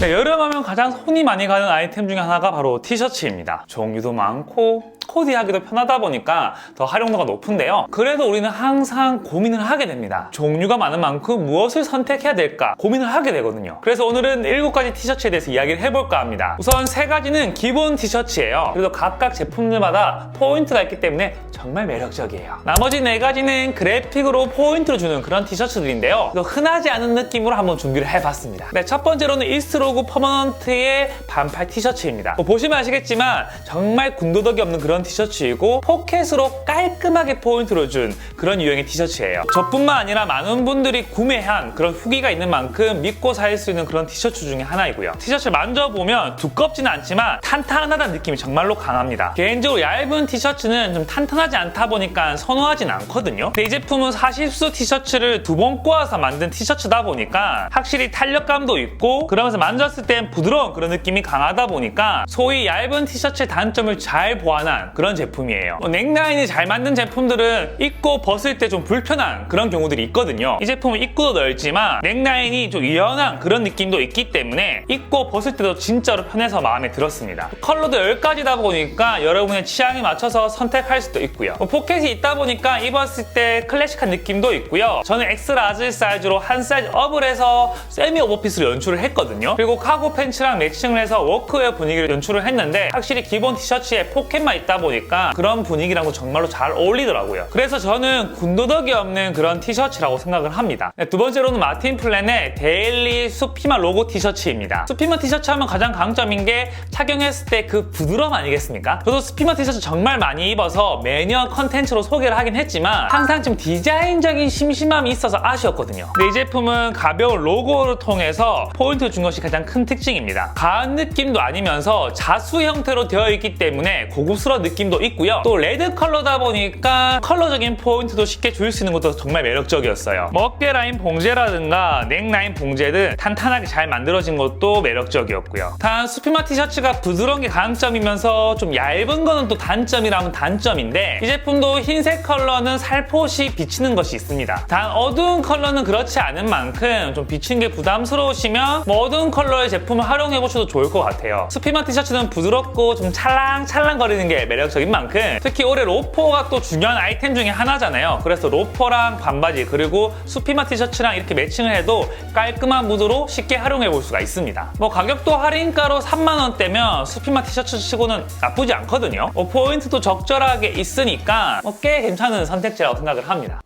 네, 여름하면 가장 손이 많이 가는 아이템 중에 하나가 바로 티셔츠입니다. 종류도 많고 코디하기도 편하다 보니까 더 활용도가 높은데요. 그래도 우리는 항상 고민을 하게 됩니다. 종류가 많은 만큼 무엇을 선택해야 될까 고민을 하게 되거든요. 그래서 오늘은 7가지 티셔츠에 대해서 이야기를 해볼까 합니다. 우선 세 가지는 기본 티셔츠예요. 그래도 각각 제품들마다 포인트가 있기 때문에 정말 매력적이에요. 나머지 네 가지는 그래픽으로 포인트를 주는 그런 티셔츠들인데요. 또 흔하지 않은 느낌으로 한번 준비를 해봤습니다. 네, 첫 번째로는 이스트로그 퍼머넌트의 반팔 티셔츠입니다. 뭐 보시면 아시겠지만 정말 군더더기 없는 그런 티셔츠이고 포켓으로 깔끔하게 포인트를 준 그런 유형의 티셔츠예요. 저뿐만 아니라 많은 분들이 구매한 그런 후기가 있는 만큼 믿고 살 수 있는 그런 티셔츠 중에 하나이고요. 티셔츠를 만져보면 두껍지는 않지만 탄탄하다는 느낌이 정말로 강합니다. 개인적으로 얇은 티셔츠는 좀 탄탄하지 않다 보니까 선호하진 않거든요. 근데 이 제품은 40수 티셔츠를 두 번 꼬아서 만든 티셔츠다 보니까 확실히 탄력감도 있고 그러면서 만졌을 땐 부드러운 그런 느낌이 강하다 보니까 소위 얇은 티셔츠의 단점을 잘 보완한 그런 제품이에요. 어, 넥라인이 잘 만든 제품들은 입고 벗을 때 좀 불편한 그런 경우들이 있거든요. 이 제품은 입구도 넓지만 넥라인이 좀 유연한 그런 느낌도 있기 때문에 입고 벗을 때도 진짜로 편해서 마음에 들었습니다. 컬러도 10가지다 보니까 여러분의 취향에 맞춰서 선택할 수도 있고요. 뭐 포켓이 있다 보니까 입었을 때 클래식한 느낌도 있고요. 저는 X 라지 사이즈로 한 사이즈 업을 해서 세미 오버핏으로 연출을 했거든요. 그리고 카고 팬츠랑 매칭을 해서 워크웨어 분위기를 연출을 했는데 확실히 기본 티셔츠에 포켓만 있다 보니까 그런 분위기랑도 정말로 잘 어울리더라고요. 그래서 저는 군더더기 없는 그런 티셔츠라고 생각을 합니다. 네, 두 번째로는 마틴 플랜의 데일리 수피마 로고 티셔츠입니다. 수피마 티셔츠 하면 가장 강점인 게 착용했을 때 그 부드러움 아니겠습니까? 저도 수피마 티셔츠 정말 많이 입어서 매년 컨텐츠로 소개를 하긴 했지만 항상 좀 디자인적인 심심함이 있어서 아쉬웠거든요. 근데 이 제품은 가벼운 로고를 통해서 포인트 준 것이 가장 큰 특징입니다. 가은 느낌도 아니면서 자수 형태로 되어 있기 때문에 고급스러운 느낌도 있고요. 또 레드 컬러다 보니까 컬러적인 포인트도 쉽게 줄 수 있는 것도 정말 매력적이었어요. 뭐 어깨 라인 봉제라든가 넥 라인 봉제 등 탄탄하게 잘 만들어진 것도 매력적이었고요. 단 수피마 티셔츠가 부드러운 게 강점이면서 좀 얇은 거는 또 단점이라면 단점인데 이 제품도 흰색 컬러는 살포시 비치는 것이 있습니다. 단 어두운 컬러는 그렇지 않은 만큼 좀 비치는 게 부담스러우시면 뭐 어두운 컬러의 제품을 활용해 보셔도 좋을 것 같아요. 수피마 티셔츠는 부드럽고 좀 찰랑찰랑거리는 게 매력적인 만큼 특히 올해 로퍼가 또 중요한 아이템 중에 하나잖아요. 그래서 로퍼랑 반바지 그리고 수피마 티셔츠랑 이렇게 매칭을 해도 깔끔한 무드로 쉽게 활용해 볼 수가 있습니다. 뭐 가격도 할인가로 3만 원대면 수피마 티셔츠 치고는 나쁘지 않거든요. 뭐 포인트도 적절하게 있으니까 뭐 꽤 괜찮은 선택지라고 생각을 합니다.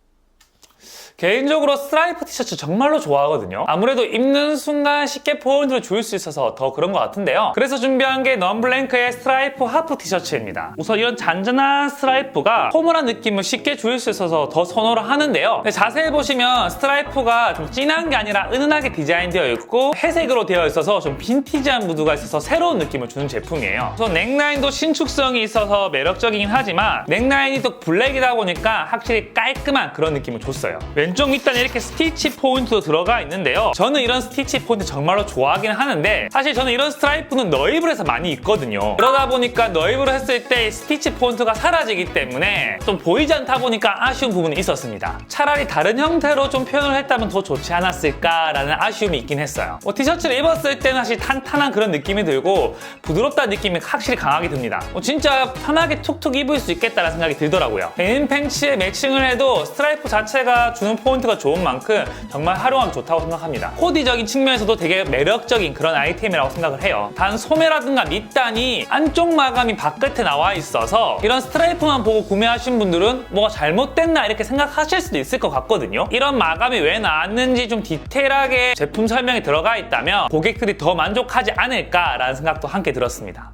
개인적으로 스트라이프 티셔츠 정말로 좋아하거든요. 아무래도 입는 순간 쉽게 포인트를 줄 수 있어서 더 그런 것 같은데요. 그래서 준비한 게 넌블랭크의 스트라이프 하프 티셔츠입니다. 우선 이런 잔잔한 스트라이프가 포멀한 느낌을 쉽게 줄 수 있어서 더 선호를 하는데요. 자세히 보시면 스트라이프가 좀 진한 게 아니라 은은하게 디자인되어 있고 회색으로 되어 있어서 좀 빈티지한 무드가 있어서 새로운 느낌을 주는 제품이에요. 우선 넥라인도 신축성이 있어서 매력적이긴 하지만 넥라인이 또 블랙이다 보니까 확실히 깔끔한 그런 느낌을 줬어요. 왼쪽 밑단에 이렇게 스티치 포인트도 들어가 있는데요. 저는 이런 스티치 포인트 정말로 좋아하긴 하는데 사실 저는 이런 스트라이프는 너입을 해서 많이 입거든요. 그러다 보니까 너입으로 했을 때 스티치 포인트가 사라지기 때문에 좀 보이지 않다 보니까 아쉬운 부분이 있었습니다. 차라리 다른 형태로 좀 표현을 했다면 더 좋지 않았을까라는 아쉬움이 있긴 했어요. 뭐 티셔츠를 입었을 때는 사실 탄탄한 그런 느낌이 들고 부드럽다는 느낌이 확실히 강하게 듭니다. 뭐 진짜 편하게 툭툭 입을 수 있겠다는 생각이 들더라고요. 데님 팬츠에 매칭을 해도 스트라이프 자체가 주는 포인트가 좋은 만큼 정말 활용하기 좋다고 생각합니다. 코디적인 측면에서도 되게 매력적인 그런 아이템이라고 생각을 해요. 단 소매라든가 밑단이 안쪽 마감이 바깥에 나와 있어서 이런 스트라이프만 보고 구매하신 분들은 뭐가 잘못됐나 이렇게 생각하실 수도 있을 것 같거든요. 이런 마감이 왜 나왔는지 좀 디테일하게 제품 설명이 들어가 있다면 고객들이 더 만족하지 않을까라는 생각도 함께 들었습니다.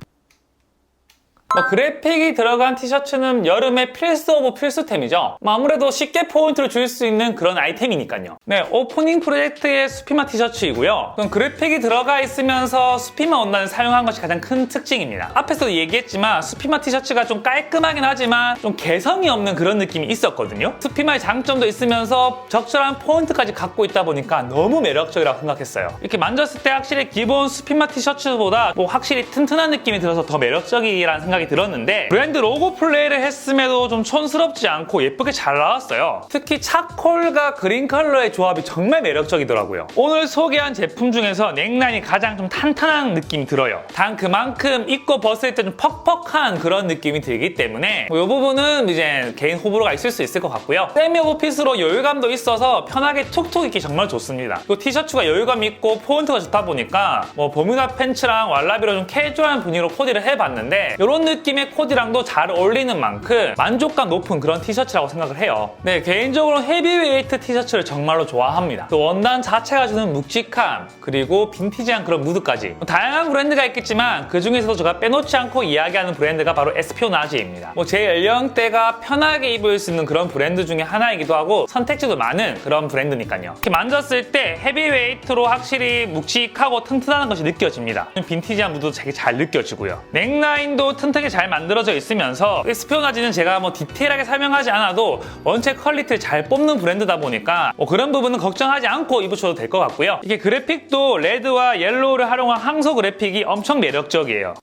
뭐 그래픽이 들어간 티셔츠는 여름에 필수 오브 필수템이죠. 뭐 아무래도 쉽게 포인트를 줄 수 있는 그런 아이템이니까요. 네, 오프닝 프로젝트의 수피마 티셔츠이고요. 그럼 그래픽이 들어가 있으면서 수피마 원단을 사용한 것이 가장 큰 특징입니다. 앞에서도 얘기했지만 수피마 티셔츠가 좀 깔끔하긴 하지만 좀 개성이 없는 그런 느낌이 있었거든요. 수피마의 장점도 있으면서 적절한 포인트까지 갖고 있다 보니까 너무 매력적이라고 생각했어요. 이렇게 만졌을 때 확실히 기본 수피마 티셔츠보다 뭐 확실히 튼튼한 느낌이 들어서 더 매력적이라는 생각이 생각이 들었는데 브랜드 로고 플레이를 했음에도 좀 촌스럽지 않고 예쁘게 잘 나왔어요. 특히 차콜과 그린 컬러의 조합이 정말 매력적이더라고요. 오늘 소개한 제품 중에서 넥라인이 가장 좀 탄탄한 느낌이 들어요. 단 그만큼 입고 벗을 때 좀 퍽퍽한 그런 느낌이 들기 때문에 이 부분은 이제 개인 호불호가 있을 수 있을 것 같고요. 세미 오버핏으로 여유감도 있어서 편하게 툭툭 입기 정말 좋습니다. 이 티셔츠가 여유감 있고 포인트가 좋다 보니까 뭐 버뮤다 팬츠랑 왈라비로 좀 캐주얼한 분위기로 코디를 해봤는데 이런 느낌의 코디랑도 잘 어울리는 만큼 만족감 높은 그런 티셔츠라고 생각을 해요. 네, 개인적으로 헤비웨이트 티셔츠를 정말로 좋아합니다. 또 원단 자체가 주는 묵직함 그리고 빈티지한 그런 무드까지 다양한 브랜드가 있겠지만 그 중에서도 제가 빼놓지 않고 이야기하는 브랜드가 바로 에스피오나지입니다. 뭐 제 연령대가 편하게 입을 수 있는 그런 브랜드 중에 하나이기도 하고 선택지도 많은 그런 브랜드니까요. 이렇게 만졌을 때 헤비웨이트로 확실히 묵직하고 튼튼한 것이 느껴집니다. 빈티지한 무드도 되게 잘 느껴지고요. 넥라인도 튼튼 하게 잘 만들어져 있으면서 에스피오나지는 제가 뭐 디테일하게 설명하지 않아도 원체 퀄리티를 잘 뽑는 브랜드다 보니까 뭐 그런 부분은 걱정하지 않고 입으셔도 될 것 같고요. 이게 그래픽도 레드와 옐로우를 활용한 항소 그래픽이 엄청 매력적이에요.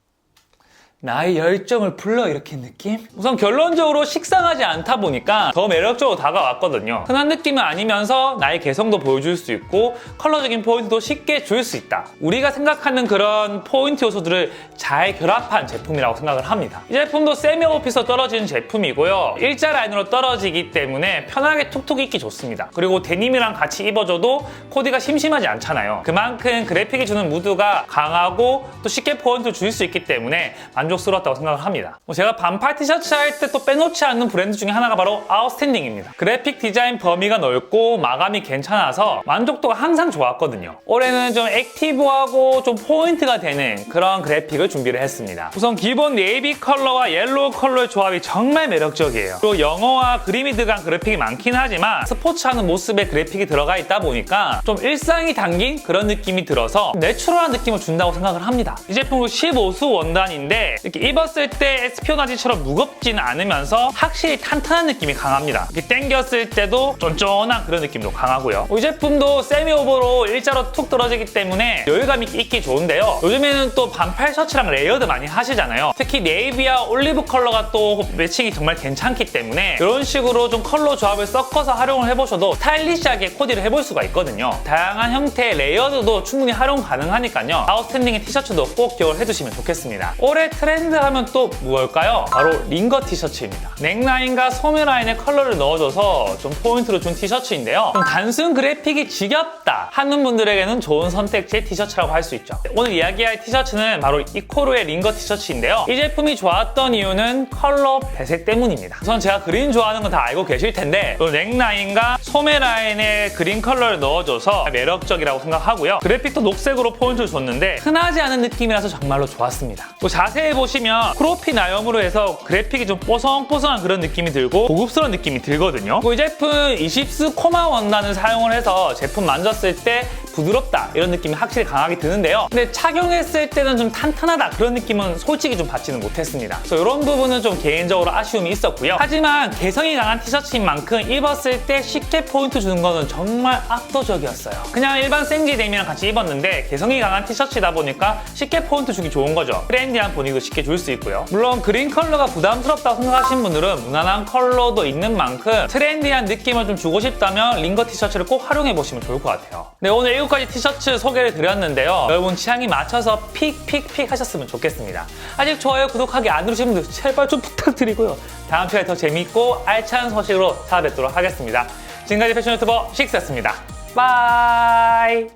나의 열정을 불러일으킨 느낌? 우선 결론적으로 식상하지 않다 보니까 더 매력적으로 다가왔거든요. 흔한 느낌은 아니면서 나의 개성도 보여줄 수 있고 컬러적인 포인트도 쉽게 줄 수 있다. 우리가 생각하는 그런 포인트 요소들을 잘 결합한 제품이라고 생각을 합니다. 이 제품도 세미 오피서 떨어지는 제품이고요. 일자 라인으로 떨어지기 때문에 편하게 툭툭 입기 좋습니다. 그리고 데님이랑 같이 입어줘도 코디가 심심하지 않잖아요. 그만큼 그래픽이 주는 무드가 강하고 또 쉽게 포인트 줄 수 있기 때문에 만족스러웠다고 생각을 합니다. 뭐 제가 반팔 티셔츠 할 때 또 빼놓지 않는 브랜드 중에 하나가 바로 아웃스탠딩입니다. 그래픽 디자인 범위가 넓고 마감이 괜찮아서 만족도가 항상 좋았거든요. 올해는 좀 액티브하고 좀 포인트가 되는 그런 그래픽을 준비를 했습니다. 우선 기본 네이비 컬러와 옐로우 컬러의 조합이 정말 매력적이에요. 또 영어와 그림이 들어간 그래픽이 많긴 하지만 스포츠하는 모습의 그래픽이 들어가 있다 보니까 좀 일상이 담긴 그런 느낌이 들어서 내추럴한 느낌을 준다고 생각을 합니다. 이 제품은 15수 원단인데 이렇게 입었을 때 에스피오나지처럼 무겁지는 않으면서 확실히 탄탄한 느낌이 강합니다. 이렇게 당겼을 때도 쫀쫀한 그런 느낌도 강하고요. 이 제품도 세미 오버로 일자로 툭 떨어지기 때문에 여유감 있게 입기 좋은데요. 요즘에는 또 반팔 셔츠랑 레이어드 많이 하시잖아요. 특히 네이비와 올리브 컬러가 또 매칭이 정말 괜찮기 때문에 이런 식으로 좀 컬러 조합을 섞어서 활용을 해보셔도 스타일리시하게 코디를 해볼 수가 있거든요. 다양한 형태의 레이어드도 충분히 활용 가능하니까요. 아웃스탠딩의 티셔츠도 꼭 기억을 해두시면 좋겠습니다. 올해 트렌드 하면 또 무엇일까요? 바로 링거 티셔츠입니다. 넥라인과 소매 라인에 컬러를 넣어줘서 좀 포인트를 준 티셔츠인데요. 좀 단순 그래픽이 지겹다 하는 분들에게는 좋은 선택지의 티셔츠라고 할 수 있죠. 오늘 이야기할 티셔츠는 바로 이코르의 링거 티셔츠인데요. 이 제품이 좋았던 이유는 컬러 배색 때문입니다. 우선 제가 그린 좋아하는 건 다 알고 계실 텐데 또 넥라인과 소매 라인에 그린 컬러를 넣어줘서 매력적이라고 생각하고요. 그래픽도 녹색으로 포인트를 줬는데 흔하지 않은 느낌이라서 정말로 좋았습니다. 또 자세히 보시면 크로피 나염으로 해서 그래픽이 좀 뽀송뽀송한 그런 느낌이 들고 고급스러운 느낌이 들거든요. 이 제품 20스 코마 원단을 사용을 해서 제품 만졌을 때 부드럽다 이런 느낌이 확실히 강하게 드는데요. 근데 착용했을 때는 좀 탄탄하다 그런 느낌은 솔직히 좀 받지는 못했습니다. 그래서 이런 부분은 좀 개인적으로 아쉬움이 있었고요. 하지만 개성이 강한 티셔츠인 만큼 입었을 때 쉽게 포인트 주는 거는 정말 압도적이었어요. 그냥 일반 생지 데미랑 같이 입었는데 개성이 강한 티셔츠다 보니까 쉽게 포인트 주기 좋은 거죠. 트렌디한 분위기도 쉽게 줄 수 있고요. 물론 그린 컬러가 부담스럽다고 생각하시는 분들은 무난한 컬러도 있는 만큼 트렌디한 느낌을 좀 주고 싶다면 링거 티셔츠를 꼭 활용해 보시면 좋을 것 같아요. 네, 오늘 7가지 티셔츠 소개를 드렸는데요. 여러분 취향에 맞춰서 픽픽픽 하셨으면 좋겠습니다. 아직 좋아요, 구독하기 안 누르신 분들 제발 좀 부탁드리고요. 다음 시간에 더 재밌고 알찬 소식으로 찾아뵙도록 하겠습니다. 지금까지 패션 유튜버 식스였습니다. 바이!